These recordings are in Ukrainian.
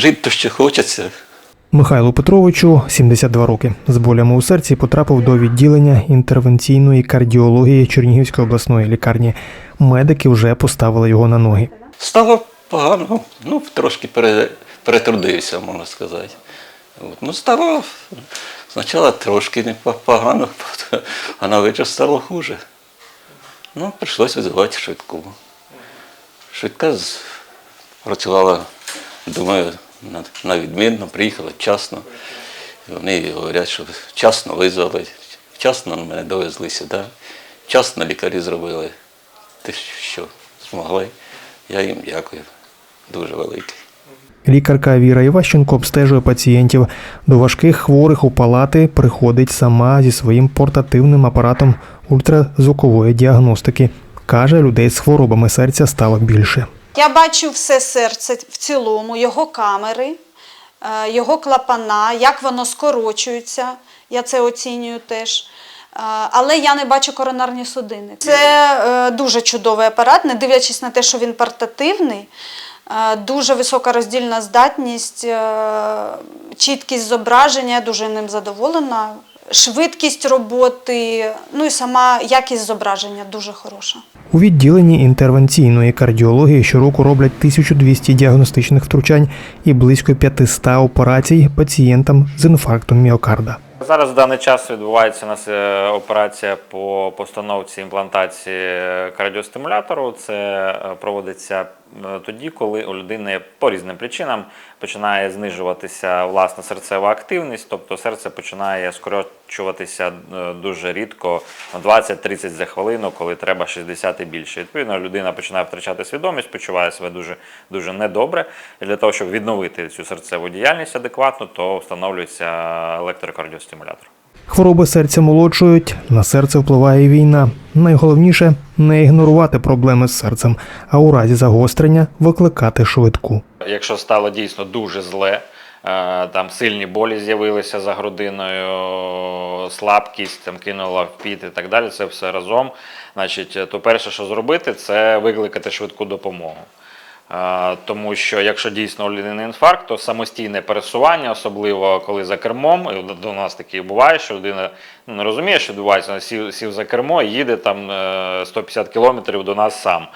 жити то ще хочеться. Михайлу Петровичу 72 роки. З болями у серці потрапив до відділення інтервенційної кардіології Чернігівської обласної лікарні. Медики вже поставили його на ноги. Стало погано, ну, трошки пере, перетрудився, можна сказати. От. Ну, стало спочатку трошки не погано, а на вечір стало хуже. Ну, прийшлося визивати швидку. Швидка працювала, думаю, на, відмінно, приїхала вчасно. Вони говорять, що вчасно визвали, вчасно мене довезли сюди, вчасно лікарі зробили те, що змогли. Я їм дякую. Дуже велике. Лікарка Віра Іващенко обстежує пацієнтів. До важких хворих у палати приходить сама зі своїм портативним апаратом ультразвукової діагностики. Каже, людей з хворобами серця стало більше. Я бачу все серце в цілому, його камери, е, його клапана, як воно скорочується. Я це оцінюю теж. Е, Але я не бачу коронарні судини. Це е, дуже чудовий апарат, не дивлячись на те, що він портативний. Дуже висока роздільна здатність, чіткість зображення, я дуже ним задоволена. Швидкість роботи, ну і сама якість зображення дуже хороша. У відділенні інтервенційної кардіології щороку роблять 1200 діагностичних втручань і близько 500 операцій пацієнтам з інфарктом міокарда. Зараз в даний час відбувається у нас е, операція по постановці імплантації е, кардіостимулятору. Це е, проводиться тоді, коли у людини по різним причинам починає знижуватися власна серцева активність, тобто серце починає скорочуватися дуже рідко на 20-30 за хвилину, коли треба 60 і більше. Відповідно, людина починає втрачати свідомість, почуває себе дуже дуже недобре. І для того, щоб відновити цю серцеву діяльність адекватно, то встановлюється електрокардіостимулятор. Хвороби серця молодшують, на серце впливає війна. Найголовніше не ігнорувати проблеми з серцем, а у разі загострення викликати швидку. Якщо стало дійсно дуже зле, е, там сильні болі з'явилися за грудиною, слабкість, там кинула в піт і так далі, це все разом. Значить, то перше, що зробити, це викликати швидку допомогу. Е, Тому що якщо дійсно у інфаркт, то самостійне пересування, особливо коли за кермом, і до нас таке буває, що людина ну, не розуміє, що відбувається, вона сів, сів за кермо і їде там е, 150 кілометрів до нас сам.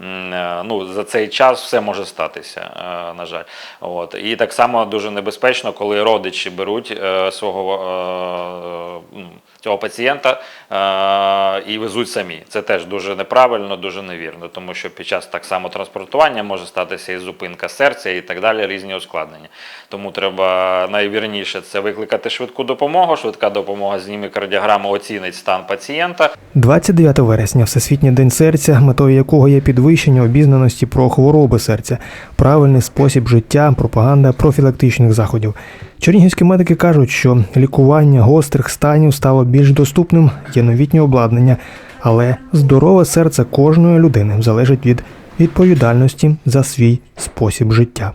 Е, Ну, за цей час все може статися, е, на жаль. От. І так само дуже небезпечно, коли родичі беруть е, свого е, цього пацієнта е, і везуть самі. Це теж дуже неправильно, дуже невірно, тому що під час так само транспортування може статися і зупинка серця і так далі, різні ускладнення. Тому треба найвірніше це викликати швидку допомогу. Швидка допомога зніме кардіограму, оцінить стан пацієнта. 29 вересня Всесвітній день серця, метою якого є підвищення обізнаності про хвороби серця, правильний спосіб життя, пропаганда профілактичних заходів. Чернігівські медики кажуть, що лікування гострих станів стало більш доступним, є новітнє обладнання, але здорове серце кожної людини залежить від відповідальності за свій спосіб життя.